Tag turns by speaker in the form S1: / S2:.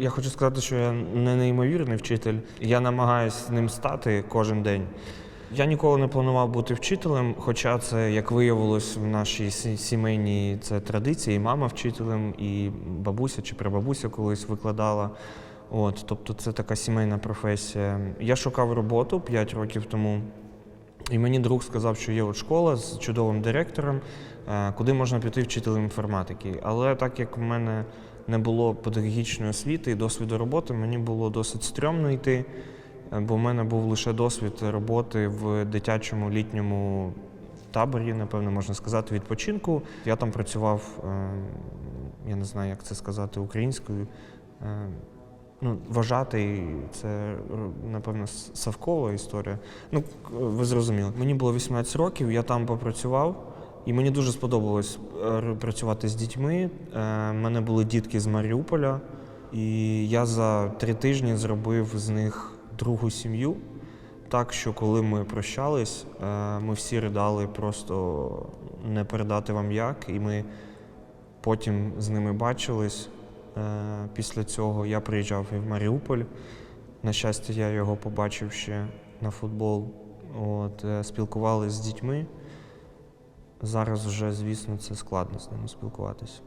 S1: Я хочу сказати, що я не неймовірний вчитель. Я намагаюся ним стати кожен день. Я ніколи не планував бути вчителем, хоча це, як виявилось, в нашій сімейній це традиція, і мама вчителем, і бабуся чи прабабуся колись викладала. От, тобто це така сімейна професія. Я шукав роботу 5 років тому. І мені друг сказав, що є от школа з чудовим директором, е, куди можна піти вчителем інформатики. Але так як в мене не було педагогічної освіти і досвіду роботи, мені було досить стрьомно йти, е, бо в мене був лише досвід роботи в дитячому літньому таборі, напевно, можна сказати, відпочинку. Я там працював, е, я не знаю, як це сказати українською. Е, Ну, вважати це, е, напевно, с- Савкова історія. Ну, ви зрозуміли. Мені було 18 років, я там попрацював, і мені дуже сподобалось е, працювати з дітьми. У мене були дітки з Маріуполя, і я за три тижні зробив з них другу сім'ю. Так що, коли ми прощались, е, ми всі ридали просто не передати вам як, і ми потім з ними бачились. Е, Після цього я приїжджав і в Маріуполь. На щастя, я його побачив ще на футбол. От, е, спілкувалися з дітьми. Зараз вже, звісно, це складно з ними спілкуватися.